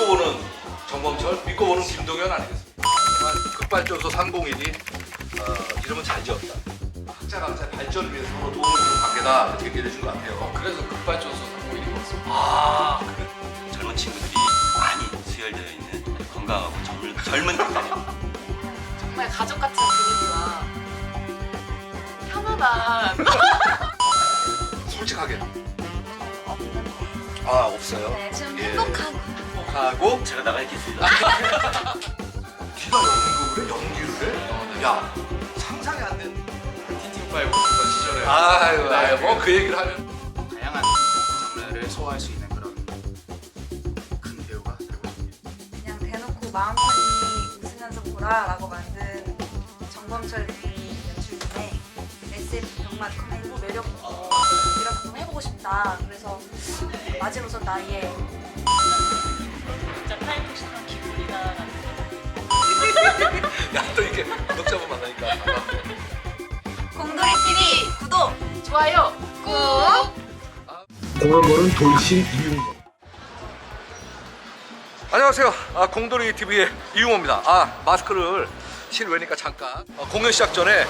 믿고 보는 정범철, 믿고 보는 김동현 아니겠습니까? 정말 급발전소 301이 어, 이름은 잘 지었다. 각자 각자의 발전을 위해서 서로 도움을 주는 관계다 이렇게 얘기해 준것 같아요. 그래서 급발전소 상고일인 것 같습니다. 아, 젊은 친구들이 많이 수혈되어 있는 아주 건강하고 젊은 젊은 극단입니다. 정말 가족 같은 분위기와 편안한 솔직하게. 아 없어요. 네, 좀 예. 행복하고 행복 하고 제가 나가겠습니다. 네가 해? 연기를 해? 야 상상이 안 되는. 티팅파이브 있던 시절에 아유, 아유 뭐그 얘기를 하면. 다양한 장르를 소화할 수 있는 그런 큰 배우가 되고 싶습니다. 그냥 대놓고 마음 편히 웃으면서 보라라고 만든 정범철 님이 연출 중에 SF 병맛 코미디 매력 있고 이렇게 좀 해보고 싶다. 그래서 마지노선 나이에 진짜 타임머신한 기분이다 라는 야또 이렇게 구독자분 만나니까 반갑네. 공돌이 TV 구독! 좋아요 꾹 공연보는 돌신 이윤건 안녕하세요. 아, 공돌이 TV의 이용호입니다. 아 마스크를 실외니까 잠깐 어, 공연 시작 전에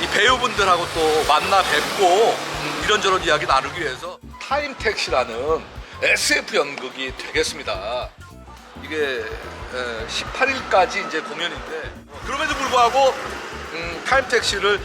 이 배우분들하고 또 만나 뵙고 음, 이런저런 이야기 나누기 위해서 타임택시라는 SF 연극이 되겠습니다. 이게 18일까지 이제 공연인데 어, 그럼에도 불구하고 음, 타임 택시를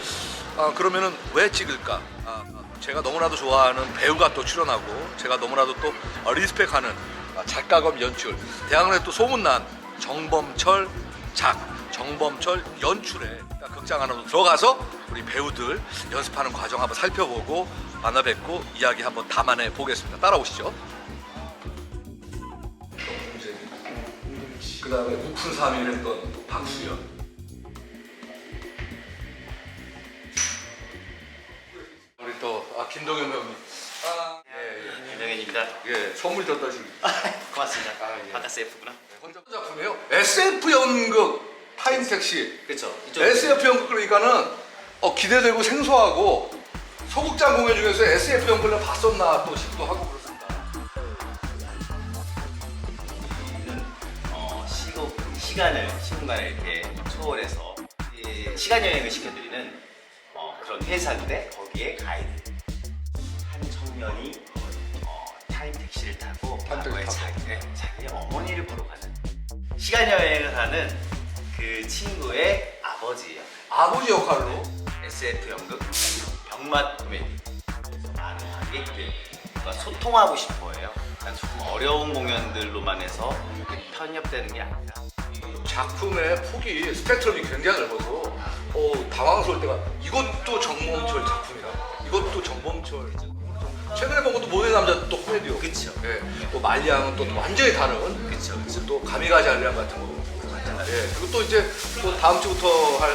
아, 그러면은 왜 찍을까? 아, 아, 제가 너무나도 좋아하는 배우가 또 출연하고 제가 너무나도 또 어, 리스펙하는 아, 작가 겸 연출 대학로에 또 소문난 정범철 작 정범철 연출에 극장 안으로 들어가서 우리 배우들 연습하는 과정 한번 살펴보고 만나 뵙고 이야기 한번 담아내 보겠습니다. 따라오시죠. 다음에 우픈 3일 했던 박수현 우리 또 아, 김동현 배우님 아, 예, 예. 김정현입니다. 예, 선물 줬다 지금 고맙습니다. 아, 예. 바카스 F구나. 혼자 작품이에요 SF 연극 타임택시 그렇죠. SF 연극 그러니까는 어, 기대되고 생소하고 소극장 공연 중에서 SF 연극을 봤었나 또 싶기도 하고 시간을 시공간을 이렇게 초월해서 이 시간 여행을 시켜드리는 어, 그런 회사인데 거기에 가이드 한 청년이 어, 타임 택시를 타고 타고. 자기, 네, 자기의 어머니를 보러 가는 시간 여행을 하는 그 친구의 아버지예요. 아버지 역할로 SF 연극 병맛 코미디 그래서 많은 관객들 과 소통하고 싶어해요. 그러니까 조금 어려운 공연들로만 해서 편협되는 게 아니라 작품의 폭이 스펙트럼이 굉장히 넓어서 어, 당황스러울 때가 이것도 정범철 작품이다. 이것도 정범철. 최근에 본 것도 모델 남자 또 코미디요. 그쵸. 예. 또 말리앙은 또 완전히 다른. 그쵸. 그리고 또 가미가지 알리앙 같은 거. 예. 그리고 또 이제 또 다음 주부터 할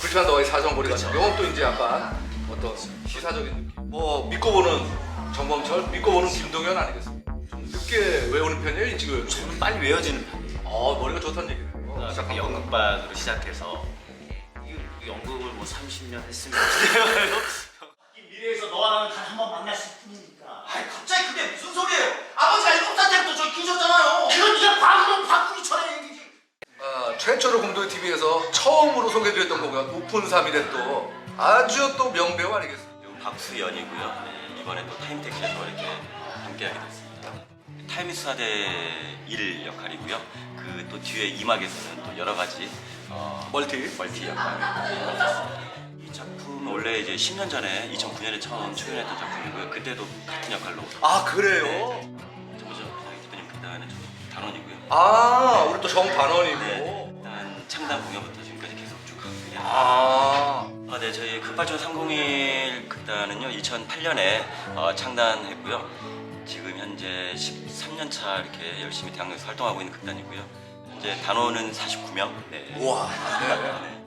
불편한 너와의 사정거리 같은. 경우는 또 이제 약간 어떤 시사적인 느낌. 뭐 믿고 보는 정범철, 믿고 보는 김동현 아니겠습니까? 좀 늦게 외우는 편이에요, 일찍 저는 빨리 외워지는 편이에요. 아 머리가 좋다는 얘기네 거. 연극반으로 시작해서 이- 연극을 뭐 30년 했으면 이 미래에서 너와 나는 단 한 번 만날 수 뿐이니까. 아이 갑자기 그게 무슨 소리예요? 아버지가 일곱 살 때부터 저 키우셨잖아요. 그건 네가 바꾸면 바꾸기 전에 얘기지. 아, 최초로 공도 TV에서 처음으로 소개드렸던 곡은 우픈 3일의 또 아주 또 명배우 아니겠습니까? 박수연이고요. 네, 이번에 또 타임택시에서 이렇게 함께하게 됐습니다. 타임스와대 1 역할이고요. 그 또 뒤에 이막에서는 또 여러 가지 어, 멀티. 멀티 역할을 맡았습니다. 이 작품 원래 이제 10년 전에 2009년에 처음 출연했던 작품이고요. 그때도 같은 역할로 아 그래요? 대표님 그다음에 저 단원이고요. 아 우리 또 정반원이고. 네, 일단 창단 공연부터 지금까지 계속 쭉 하고. 아 아, 네, 저희 급발전 301 극단은요 2008년에 어, 창단했고요. 지금 현재 13년 차 이렇게 열심히 대학로에서 활동하고 있는 극단이고요. 현재 단원은 49명. 네. 우와. 네.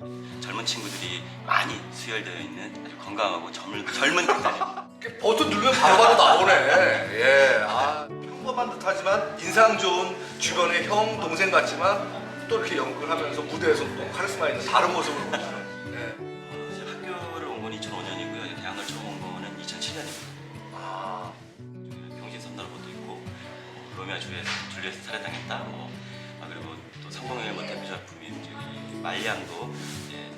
네. 젊은 친구들이 많이 수혈되어 있는 아주 건강하고 젊은 젊은 극단입니다. 이렇게 버튼 누르면 바로바로 나오네. 예. 아 평범한 듯하지만 인상 좋은 주변의 형 동생 같지만 또 이렇게 연극을 하면서 무대에서 또 카리스마 있는 다른 모습을 보여주는. 아 병신 선다는 것도 있고 어, 로미오 주의 줄리 연출에서 살해당했다. 뭐 아, 그리고 또뭐 대표 작품인 저기 말량도 이제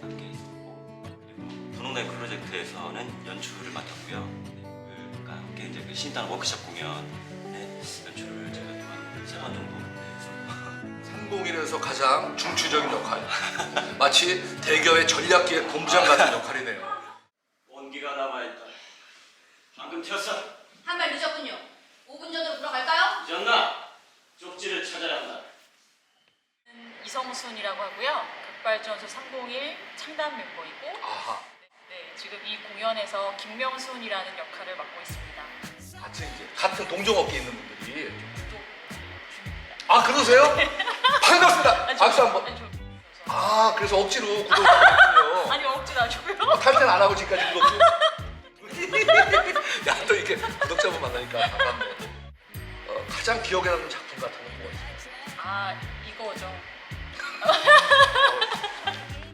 함께 있었고 그리고 분홍달 프로젝트에서는 연출을 맡았고요. 네, 그과 함께 이제 그 신단 워크숍 공연에 연출을 제가 또한 세 번 정도 네, 상공인에서 가장 중추적인 역할. 마치 대기업의 전략기획 본부장 같은 역할이네요. 온기가 남아있다. 방금 튀었어. 한 발 늦었군요. 5분 전으로 돌아갈까요? 지었나? 쪽지를 찾아야 한다. 이성순이라고 하고요. 극발전소 301 창단 멤버이고 아하. 네, 지금 이 공연에서 김명순이라는 역할을 맡고 있습니다. 같이 이제 같은 동종업계에 있는 분들이. 아 그러세요? 반갑습니다. 박수 저- 한번. 아 그래서 억지로 구독했군요. 아니 억지는 아니고요. 탈퇴는 안 하고 지금까지 구독. 야또 이렇게 구독자분 만나니까 반갑네. 어, 가장 기억에 남는 작품 같은 건 뭐가 있어요? 아 이거죠.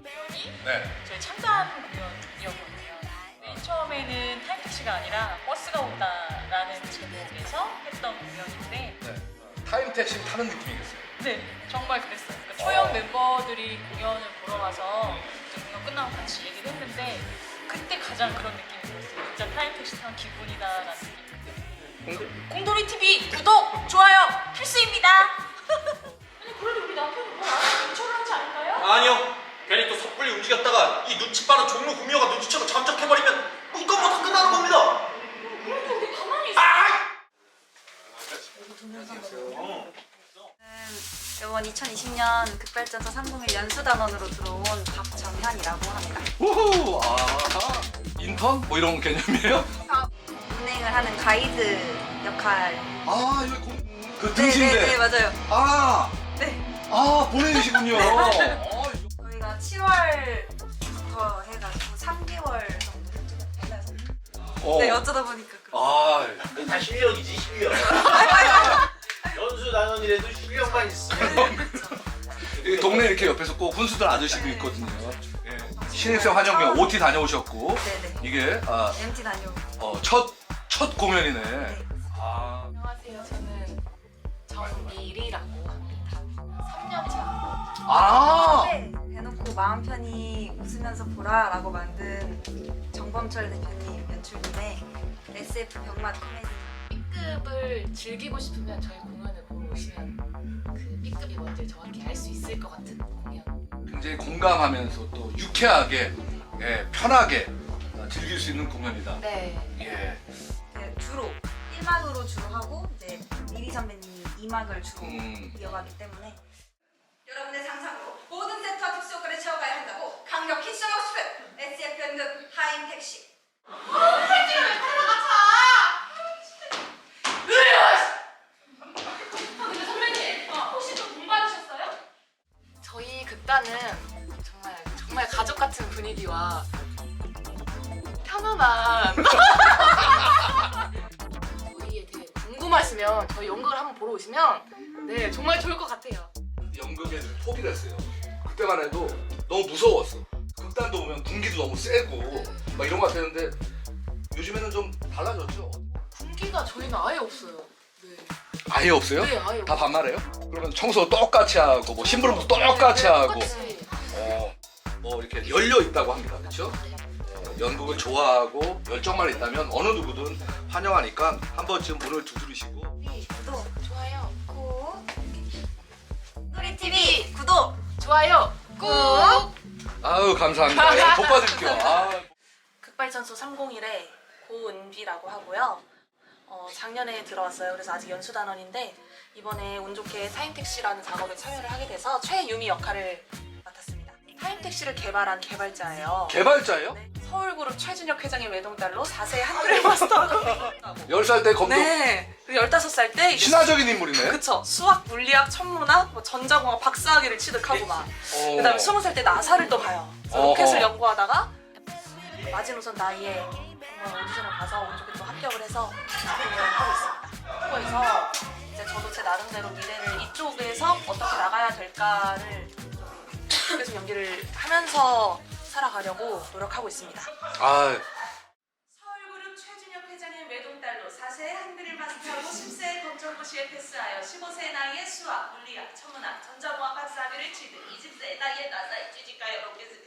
공연이 네. 저희 창단 공연이었거든요. 맨 처음에는 타임택시가 아니라 버스가 온다라는 제목에서 했던 공연인데 네. 타임 택시 타는 느낌이겠어요. 네 정말 그랬어요. 그러니까 초연 멤버들이 공연을 보러 와서 이제 공연 끝나고 같이 얘기를 했는데 그때 가장 그런 느낌이 들었어요. 진짜 타임택시 타는 기분이다라는 느낌. 공돌이 TV 구독 좋아요 필수입니다. 우리 뭘 알아서 하지 않을까요? 아니요. 괜히 또 섣불리 움직였다가 이 눈치 빠른 종로 구미호가 눈치채고 잠적해버리면 뭐 이것만 다 끝나는 겁니다. 그래도 우리 가만히 있어. 이번 2020년 극발전서 301 연수단원으로 들어온 박정현이라고 합니다. 우후. 아 인턴 뭐 이런 개념이에요? 운행을 하는 가이드 역할. 아 이거 공... 그 네, 등신대. 네, 네, 맞아요. 아. 네. 아 보내주시군요. 어, 이거- 저희가 7월부터 해가지고 3개월 정도 해서 어. 네 어쩌다 보니까 그렇게 아다 실력이지 실력. 연수 단원이라도 실력만 있으면 이 동네 이렇게 옆에서 꼭 훈수들 아저씨도 있거든요. 예. 신입생 환영경 OT 다녀오셨고 네네. 이게 아, MT 다녀오고 어, 첫, 첫 공연이네. 아, 네, 대놓고 마음 편히 웃으면서 보라라고 만든 정범철 대표님 연출님의 SF 병맛 코미디 B급을 즐기고 싶으면 저희 공연을 보러 오시면 그 B급이 뭔지 정확히 알 수 있을 것 같은 공연. 굉장히 공감하면서 또 유쾌하게, 예, 편하게 어, 즐길 수 있는 공연이다. 네. 예. 네, 주로 1막으로 주로 하고 이제 미리 선배님이 2막을 주로 음. 이어가기 때문에 여러분의 상상으로 모든 세트와 특수 효과를 채워가야 한다고 강력히 싶은 SF 연극 하인 택시? 저희 극단은 정말 정말 가족 같은 분위기와 편안한 저희에 대해 궁금하시면 저희 연극을 한번 보러 오시면 네 정말 좋을 것 같아요. 연극에 좀 포기를 했어요. 그때만 해도 너무 무서웠어. 극단도 보면 군기도 너무 세고 막 이런 거 같았는데 요즘에는 좀 달라졌죠. 군기가 저희는 아예 없어요. 네. 아예 없어요? 네 아예 다 반말해요? 그러면 청소 똑같이 하고 뭐 심부름도 똑같이 하고 똑같이. 어, 뭐 이렇게 열려 있다고 합니다. 그렇죠? 어, 연극을 좋아하고 열정만 있다면 어느 누구든 환영하니까 한 번쯤 문을 두드리시고 구독 TV 구독 좋아요. 꾹. 아유 감사합니다. 예, 복 받을게요. 아, 극발전소 301의 고은비라고 하고요. 어, 작년에 들어왔어요. 그래서 아직 연수단원인데 이번에 운 좋게 타임택시라는 작업에 참여를 하게 돼서 최유미 역할을 맡았습니다. 타임택시를 개발한 개발자예요. 개발자예요? 네, 서울그룹 최준혁 회장의 외동딸로 4세 한글 마스터하고 10살 때 검도 네. 그리고 15살 때 이제 신화적인 인물이네. 그쵸. 수학, 물리학, 천문학, 뭐 전자공학 박사학위를 취득하고 막 어. 그다음에 스무 살 때 나사를 또 가요. 그래서. 로켓을 연구하다가 마지노선 나이에 한번 오디션을 봐서 운 좋게 또 합격을 해서 공연을 하고 있습니다. 그래서 이제 저도 제 나름대로 미래를 이쪽에서 어떻게 나가야 될까를 좀 계속 연기를 하면서 살아가려고 노력하고 있습니다. 아, 서울그룹 최준혁 회장의 외동딸로 4세 한글을 마스터하고 10세 검정고 동시에 패스하여 15세 나이에 수학, 물리학, 천문학, 전자공학 박사학위를 취득 20세 나이에 나사에 취직하여 로켓을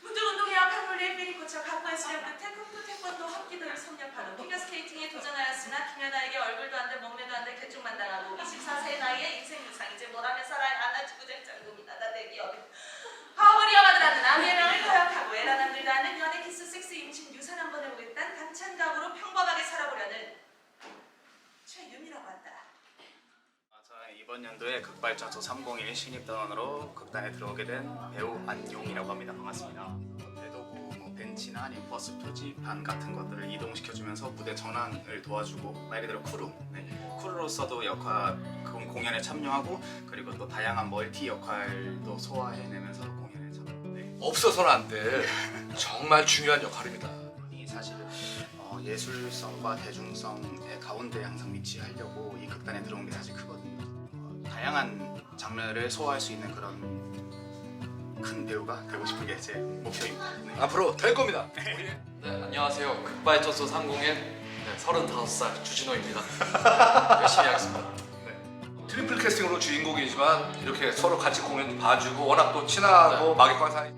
문중운동회와 칸물리의 피리코처 각과의 수련 끝에 쿵푸 태권도 합기도를 섭렵하는 피겨스케이팅에 도전하였으나 김연아에게 얼굴도 안돼 몸매도 안돼 개쪽만 당하고 24세 나이에 인생 유상 이제 뭐라며 살아야 하나 주구장 장군이다 나 대기업. 하울이 영화들하는 아미의명을 거역하고 에라남들도 아는 연애 키스 섹스 임신 유산 한번 해보겠다는 당찬 각오로 평범 살아보려는 최유미라고 한다 아, 저는 이번 연도에 극발전소 301 신입단원으로 극단에 들어오게 된 배우 안용이라고 합니다. 반갑습니다. 대도구, 뭐 벤치나 아니면 버스 표지판 같은 것들을 이동시켜주면서 무대 전환을 도와주고 말 그대로 크루, 네. 크루로서도 역할, 그 공연에 참여하고 그리고 또 다양한 멀티 역할도 소화해내면서 공연에 참여. 네. 없어서는 안 돼. 정말 중요한 역할입니다. 예술성과 대중성의 가운데 항상 위치하려고 이 극단에 들어온 게 사실 크거든요. 어, 다양한 장르를 소화할 수 있는 그런 큰 배우가 되고 싶은 게 제 목표입니다. 네. 앞으로 될 겁니다. 네, 안녕하세요. 극발전소 301 네, 35살 주진호입니다. 열심히 하겠습니다. 트리플 캐스팅으로 주인공이지만 이렇게 서로 같이 공연 봐주고 워낙 또 친하고 마객관 사이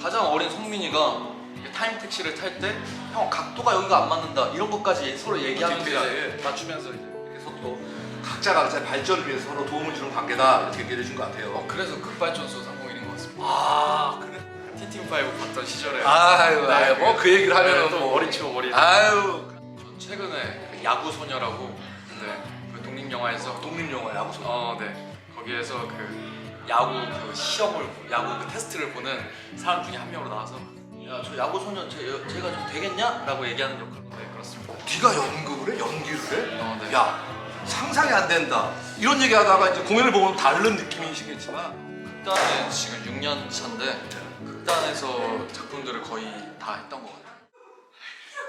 가장 어린 성민이가 이게 타임 택시를 탈 때 형 각도가 여기가 안 맞는다 이런 것까지 서로 얘기하면서. 이제 맞추면서 이제 이렇게 서로 각자 각자의 발전을 위해서 서로 도움을 주는 관계다 이렇게 얘기해 준 것 같아요. 어, 그래서 극발전소 301인 것 같습니다. 아 그래. 티팀 5 봤던 시절에 아유, 아유 뭐 그 얘기를 하면은 네, 또뭐 머리 치고 머리. 아유 전 최근에 그 야구 소녀라고 네, 그 독립 영화에서 독립 영화 야구 소. 어, 네. 거기에서 그 야구 그 시험을 야구 그 테스트를 보는 사람 중에 한 명으로 나와서 야 저 야구 소년 제, 제가 좀 되겠냐?라고 얘기하는 역할. 네 그렇습니다. 네가 연극을 해? 연기를 해? 어, 네. 야 상상이 안 된다. 이런 얘기하다가 이제 공연을 보면 다른 느낌이시겠지만 극단에 지금 6년 차인데 극단에서 작품들을 거의 다 했던 것 같아요.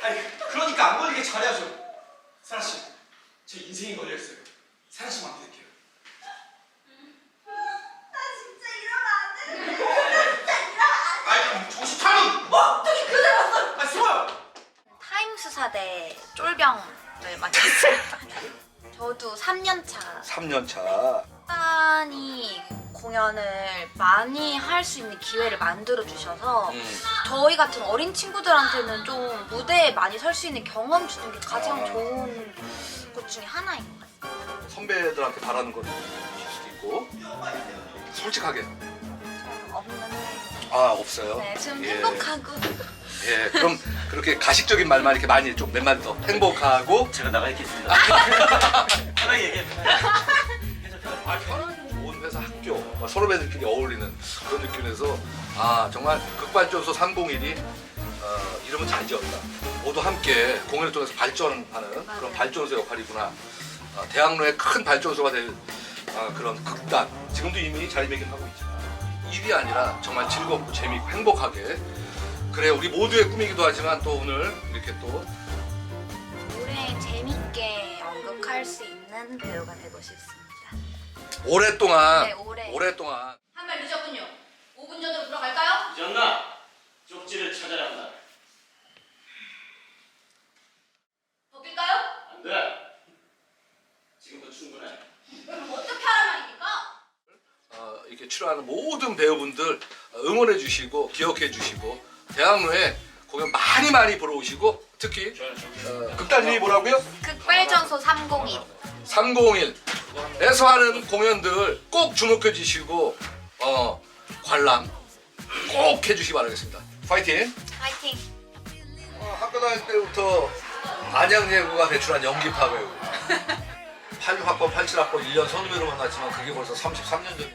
아니 그러니까 안 걸리게 잘해야죠. 사라 씨, 제 인생이 걸려 있어요. 사라 씨만 믿을게요. 나 진짜 이러면 안 되는데 아이 정신 차려. 뭐? 어떻게 그대 봤어? 아 숨어요. 타임 수사대 쫄병을 맡았습니다 저도 3년 차 3년 차. 극단이 공연을 많이 할 수 있는 기회를 만들어 주셔서 음. 저희 같은 어린 친구들한테는 좀 무대에 많이 설 수 있는 경험 주는 게 가장 아. 좋은 것 중에 하나인 것 같아요. 선배들한테 바라는 건 주실 수도 있고 솔직하게 저는 없는 아 없어요. 네, 좀 예. 행복하고 예, 그럼 그렇게 가식적인 말만 이렇게 많이 좀 몇 마디 더 행복하고 제가 나가 있겠습니다. 편하게 얘기해. 아, 편하게 좋은 회사 학교 뭐 선후배들끼리 어울리는 그런 느낌에서 아 정말 극발전소 301이 어, 이름은 잘 지었다. 모두 함께 공연을 통해서 발전하는 그런. 발전소 역할이구나. 어, 대학로의 큰 발전소가 될 어, 그런 극단 지금도 이미 자리매김하고 있지만 일이 아니라 정말 즐겁고 재미있고 행복하게 그래 우리 모두의 꿈이기도 하지만 또 오늘 이렇게 또 노래 재밌게 연극할 수 있는 배우가 되고 싶습니다. 오랫동안 네, 오래. 오랫동안 한 발 늦었군요. 5분 전으로 들어갈까요? 전나 쪽지를 찾아야 한다. 벗길까요? 안 돼. 지금도 충분해. 그럼 어떻게 하란 말입니까? 어, 이렇게 출연하는 모든 배우분들 응원해 주시고 기억해 주시고 대학로에 공연 많이 많이 보러 오시고 특히 어, 극단 이름이 뭐라고요? 극발전소 301. 301에서 하는 공연들 꼭 주목해 주시고 어, 관람 꼭 해주시기 바라겠습니다. 파이팅! 파이팅! 어, 학교 다닐 때부터 안양예고가 배출한 연기파 배우 86학번, 87학번 1년 선후배로 만났지만 그게 벌써 33년 전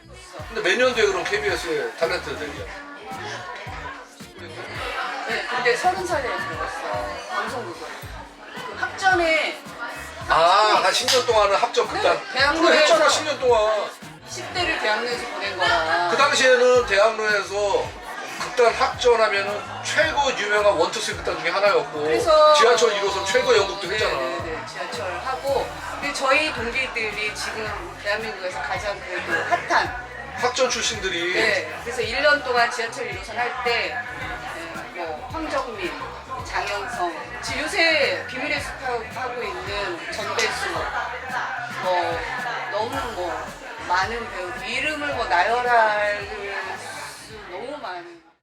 근데 매년 돼 그럼 KBS의 탤런트 대기야 네, 근데 서른 살에 들어갔어. 방송국을. 그 학전에 아, 한 10년 동안은 합정 극단 네, 대학로에서- 그거 했잖아 10년 동안 10대를 대학로에서 보낸 거라. 그 당시에는 대학로에서 극단 합전하면은 최고 유명한 원투쓰리 극단 중에 하나였고 그래서- 지하철 1호선 최고 연극도 했잖아 네 네 네, 지하철 하고. 근데 저희 동기들이 지금 대한민국에서 가장 그래도 핫한. 학전 출신들이 네, 그래서 1년 동안 지하철 1호선 할 때, 네, 뭐, 황정민, 장영성, 지금 요새 비밀의 숲 하고 있는 전배수, 뭐 너무 뭐 많은 배우 이름을 뭐 나열할